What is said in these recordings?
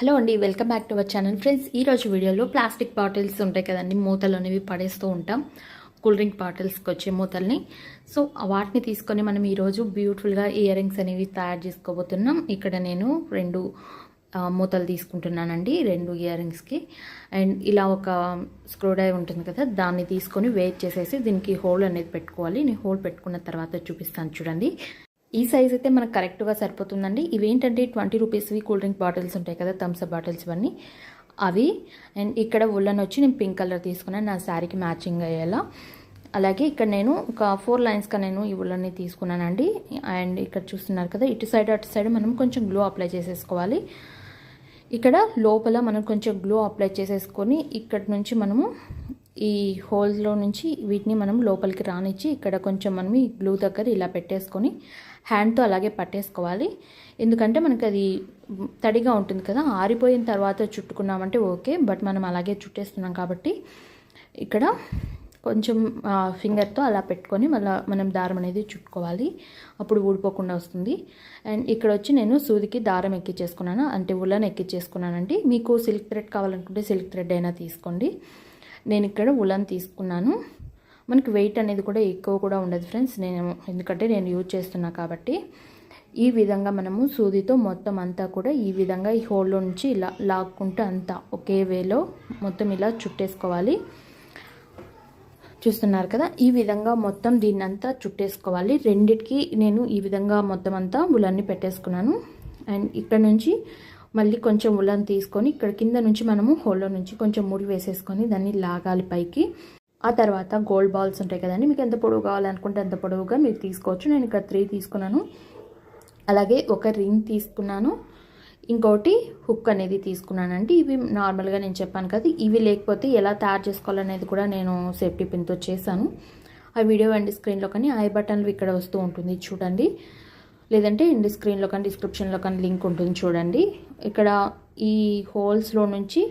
Hello అండి welcome back to our channel. Friends ఈరోజు వీడియోలో ప్లాస్టిక్ బాటిల్స్ ఉంటాయి కదండి మూతలు అనేవి పడేస్తూ ఉంటాం. కూల్ డ్రింక్ బాటిల్స్కి వచ్చే మూతల్ని. సో వాటిని తీసుకొని మనం ఈరోజు బ్యూటిఫుల్గా ఇయర్ రింగ్స్ అనేవి తయారు చేసుకోబోతున్నాం. ఇక్కడ నేను రెండు మూతలు తీసుకుంటున్నానండి రెండు ఇయర్ రింగ్స్కి. అండ్ ఇలా ఒక స్క్రూ డ్రైవ్ ఉంటుంది కదా దాన్ని తీసుకొని వెయిట్ చేసేసి దీనికి హోల్ అనేది పెట్టుకోవాలి. నేను హోల్ పెట్టుకున్న తర్వాత చూపిస్తాను చూడండి. ఈ సైజ్ అయితే మనకు కరెక్ట్గా సరిపోతుందండి. ఇవేంటంటే ట్వంటీ రూపీస్వి కూల్ డ్రింక్ బాటిల్స్ ఉంటాయి కదా థమ్స్ అప్ బాటిల్స్ ఇవన్నీ. అవి అండ్ ఇక్కడ ఉల్లన్ వచ్చి నేను పింక్ కలర్ తీసుకున్నాను నా శారీకి మ్యాచింగ్ అయ్యేలా. అలాగే ఇక్కడ నేను ఒక ఫోర్ లైన్స్గా నేను ఈ ఉల్లన్ని తీసుకున్నానండి. అండ్ ఇక్కడ చూస్తున్నారు కదా ఇటు సైడ్ అటు సైడ్ మనం కొంచెం గ్లో అప్లై చేసేసుకోవాలి. ఇక్కడ లోపల మనం కొంచెం గ్లో అప్లై చేసేసుకొని ఇక్కడ నుంచి మనము ఈ హోల్స్లో నుంచి వీటిని మనం లోపలికి రానిచ్చి ఇక్కడ కొంచెం మనం ఈ గ్లూ దగ్గర ఇలా పెట్టేసుకొని హ్యాండ్తో అలాగే పట్టేసుకోవాలి. ఎందుకంటే మనకి అది తడిగా ఉంటుంది కదా ఆరిపోయిన తర్వాత చుట్టుకున్నామంటే ఓకే బట్ మనం అలాగే చుట్టేస్తున్నాం కాబట్టి ఇక్కడ కొంచెం ఫింగర్తో అలా పెట్టుకొని మళ్ళీ మనం దారం అనేది చుట్టుకోవాలి. అప్పుడు ఊడిపోకుండా వస్తుంది. అండ్ ఇక్కడ వచ్చి నేను సూదికి దారం ఎక్కించేసుకున్నాను అంటే ఉల్లన్ ఎక్కించేసుకున్నానండి మీకు సిల్క్ థ్రెడ్ కావాలనుకుంటే సిల్క్ థ్రెడ్ అయినా తీసుకోండి. నేను ఇక్కడ ఉలన్ తీసుకున్నాను. మనకి వెయిట్ అనేది కూడా ఎక్కువ కూడా ఉండదు ఫ్రెండ్స్ నేను ఎందుకంటే నేను యూజ్ చేస్తున్నా కాబట్టి. ఈ విధంగా మనము సూదితో మొత్తం అంతా కూడా ఈ విధంగా ఈ హోల్లో నుంచి ఇలా లాక్కుంటూ అంతా ఒకే వేలో మొత్తం ఇలా చుట్టేసుకోవాలి. చూస్తున్నారు కదా? ఈ విధంగా మొత్తం దీన్ని అంతా చుట్టేసుకోవాలి. రెండిటికి నేను ఈ విధంగా మొత్తం అంతా ఉలన్ని పెట్టేసుకున్నాను. అండ్ ఇక్కడ నుంచి మళ్ళీ కొంచెం ఉలన్ తీసుకొని ఇక్కడ కింద నుంచి మనము హోల్లో నుంచి కొంచెం ముడి వేసేసుకొని దాన్ని లాగాలి పైకి. ఆ తర్వాత గోల్డ్ బాల్స్ ఉంటాయి కదండి మీకు ఎంత పొడవు కావాలనుకుంటే అంత పొడవుగా మీరు తీసుకోవచ్చు. నేను ఇక్కడ త్రీ తీసుకున్నాను. అలాగే ఒక రింగ్ తీసుకున్నాను. ఇంకోటి హుక్ అనేది తీసుకున్నానండి. ఇవి నార్మల్గా నేను చెప్పాను కదా ఇవి లేకపోతే ఎలా తయారు చేసుకోవాలనేది కూడా నేను సేఫ్టీ పిన్తో చేశాను. ఆ వీడియో అండ్ స్క్రీన్లో కానీ ఐ బటన్లు ఇక్కడ వస్తూ ఉంటుంది చూడండి. లేదంటే ఇండి స్క్రీన్లో కానీ డిస్క్రిప్షన్లో కానీ లింక్ ఉంటుంది చూడండి. ఇక్కడ ఈ హోల్స్లో నుంచి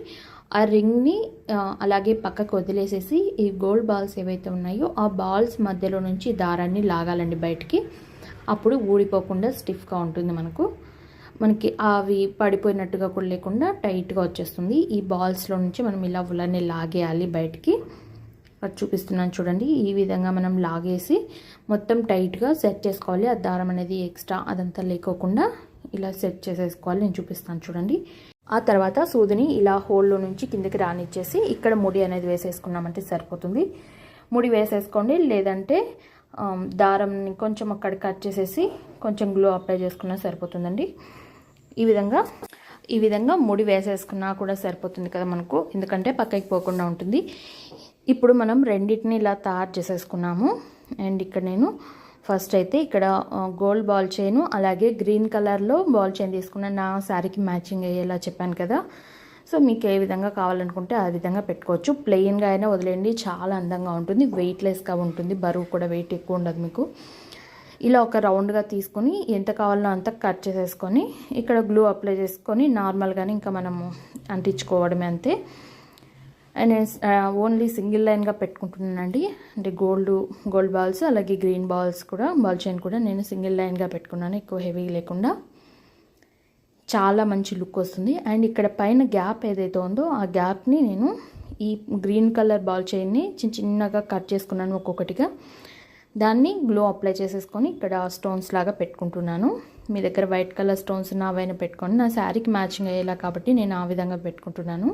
ఆ రింగ్ని అలాగే పక్కకు వదిలేసేసి ఈ గోల్డ్ బాల్స్ ఏవైతే ఉన్నాయో ఆ బాల్స్ మధ్యలో నుంచి దారాన్ని లాగాలండి బయటికి. అప్పుడు ఊడిపోకుండా స్టిఫ్గా ఉంటుంది మనకు. మనకి అవి పడిపోయినట్టుగా కూడా లేకుండా టైట్గా వచ్చేస్తుంది. ఈ బాల్స్లో నుంచి మనం ఇలా ఉలని లాగేయాలి బయటికి. అది చూపిస్తున్నాను చూడండి. ఈ విధంగా మనం లాగేసి మొత్తం టైట్గా సెట్ చేసుకోవాలి. ఆ దారం అనేది ఎక్స్ట్రా అదంతా లేకోకుండా ఇలా సెట్ చేసేసుకోవాలి. నేను చూపిస్తాను చూడండి. ఆ తర్వాత సూదిని ఇలా హోల్లో నుంచి కిందకి రానిచ్చేసి ఇక్కడ ముడి అనేది వేసేసుకున్నామంటే సరిపోతుంది. ముడి వేసేసుకోండి. లేదంటే దారంని కొంచెం అక్కడ కట్ చేసేసి కొంచెం గ్లో అప్లై చేసుకున్నా సరిపోతుందండి. ఈ విధంగా ఈ విధంగా ముడి వేసేసుకున్నా కూడా సరిపోతుంది కదా మనకు. ఎందుకంటే పక్కకి పోకుండా ఉంటుంది. ఇప్పుడు మనం రెండింటిని ఇలా తయారు చేసేసుకున్నాము. అండ్ ఇక్కడ నేను ఫస్ట్ అయితే ఇక్కడ గోల్డ్ బాల్ చైన్ అలాగే గ్రీన్ కలర్లో బాల్ చైన్ తీసుకున్నాను నా శారీకి మ్యాచింగ్ అయ్యేలా చెప్పాను కదా. సో మీకు ఏ విధంగా కావాలనుకుంటే ఆ విధంగా పెట్టుకోవచ్చు. ప్లెయిన్గా అయినా వదిలేయండి చాలా అందంగా ఉంటుంది వెయిట్లెస్గా ఉంటుంది బరువు కూడా వెయిట్ ఎక్కువ ఉండదు మీకు. ఇలా ఒక రౌండ్గా తీసుకొని ఎంత కావాలో అంత కట్ చేసేసుకొని ఇక్కడ గ్లూ అప్లై చేసుకొని నార్మల్గానే ఇంకా మనము అంటించుకోవడమే అంతే. అండ్ నేను ఓన్లీ సింగిల్ లైన్గా పెట్టుకుంటున్నానండి. అంటే గోల్డ్ గోల్డ్ బాల్స్ అలాగే గ్రీన్ బాల్స్ కూడా బాల్ చైన్ కూడా నేను సింగిల్ లైన్గా పెట్టుకున్నాను ఎక్కువ హెవీ లేకుండా. చాలా మంచి లుక్ వస్తుంది. అండ్ ఇక్కడ పైన గ్యాప్ ఏదైతే ఉందో ఆ గ్యాప్ని నేను ఈ గ్రీన్ కలర్ బాల్ చైన్ని చిన్న చిన్నగా కట్ చేసుకున్నాను ఒక్కొక్కటిగా. దాన్ని గ్లో అప్లై చేసేసుకొని ఇక్కడ స్టోన్స్ లాగా పెట్టుకుంటున్నాను. మీ దగ్గర వైట్ కలర్ స్టోన్స్ ఉన్న అవైనా పెట్టుకొని నా శారీకి మ్యాచింగ్ అయ్యేలా కాబట్టి నేను ఆ విధంగా పెట్టుకుంటున్నాను.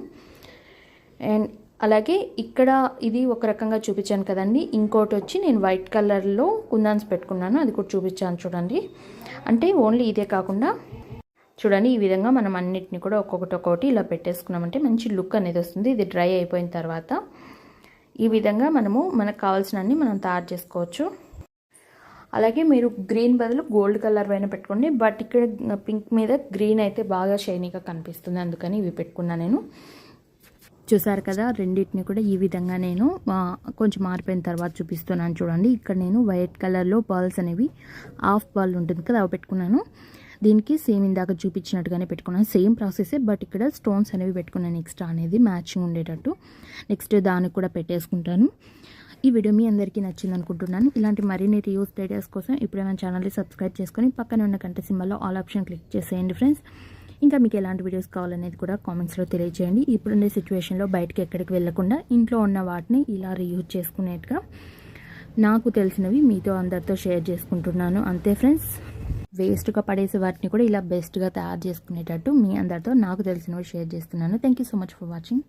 అండ్ అలాగే ఇక్కడ ఇది ఒక రకంగా చూపించాను కదండి. ఇంకోటి వచ్చి నేను వైట్ కలర్లో కుందాన్స్ పెట్టుకున్నాను. అది కూడా చూపించాను చూడండి. అంటే ఓన్లీ ఇదే కాకుండా చూడండి ఈ విధంగా మనం అన్నిటిని కూడా ఒక్కొక్కటి ఒక్కొక్కటి ఇలా పెట్టేసుకున్నామంటే మంచి లుక్ అనేది వస్తుంది. ఇది డ్రై అయిపోయిన తర్వాత ఈ విధంగా మనము మనకు కావాల్సినన్ని మనం తయారు చేసుకోవచ్చు. అలాగే మీరు గ్రీన్ బదులు గోల్డ్ కలర్ పైన పెట్టుకోండి. బట్ ఇక్కడ పింక్ మీద గ్రీన్ అయితే బాగా షైనీగా కనిపిస్తుంది. అందుకని ఇవి పెట్టుకున్నా నేను. చూసారు కదా రెండింటిని కూడా ఈ విధంగా నేను కొంచెం మారిపోయిన తర్వాత చూపిస్తున్నాను చూడండి. ఇక్కడ నేను వైట్ కలర్లో బాల్స్ అనేవి హాఫ్ బాల్ ఉంటుంది కదా అవి పెట్టుకున్నాను. దీనికి సేమ్ ఇందాక చూపించినట్టుగానే పెట్టుకున్నాను. సేమ్ ప్రాసెసే బట్ ఇక్కడ స్టోన్స్ అనేవి పెట్టుకున్నాను ఎక్స్ట్రా అనేది మ్యాచింగ్ ఉండేటట్టు. నెక్స్ట్ దానికి కూడా పెట్టేసుకుంటాను. ఈ వీడియో మీ అందరికీ నచ్చింది అనుకుంటున్నాను. ఇలాంటి మరిన్ని రివ్యూస్ వీడియోస్ కోసం ఇప్పుడే మన ఛానల్ని సబ్స్క్రైబ్ చేసుకొని పక్కన ఉన్న గంట సింబల్లో ఆల్ ఆప్షన్ క్లిక్ చేసేయండి ఫ్రెండ్స్. ఇంకా మీకు ఎలాంటి వీడియోస్ కావాలనేది కూడా కామెంట్స్లో తెలియజేయండి. ఇప్పుడుండే సిచ్యువేషన్లో బయటకి ఎక్కడికి వెళ్ళకుండా ఇంట్లో ఉన్న వాటిని ఇలా రీయూజ్ చేసుకునేట్టుగా నాకు తెలిసినవి మీతో అందరితో షేర్ చేసుకుంటున్నాను. అంతే ఫ్రెండ్స్ వేస్ట్గా పడేసే వాటిని కూడా ఇలా బెస్ట్గా తయారు చేసుకునేటట్టు మీ అందరితో నాకు తెలిసినవి షేర్ చేస్తున్నాను. Thank you so much for watching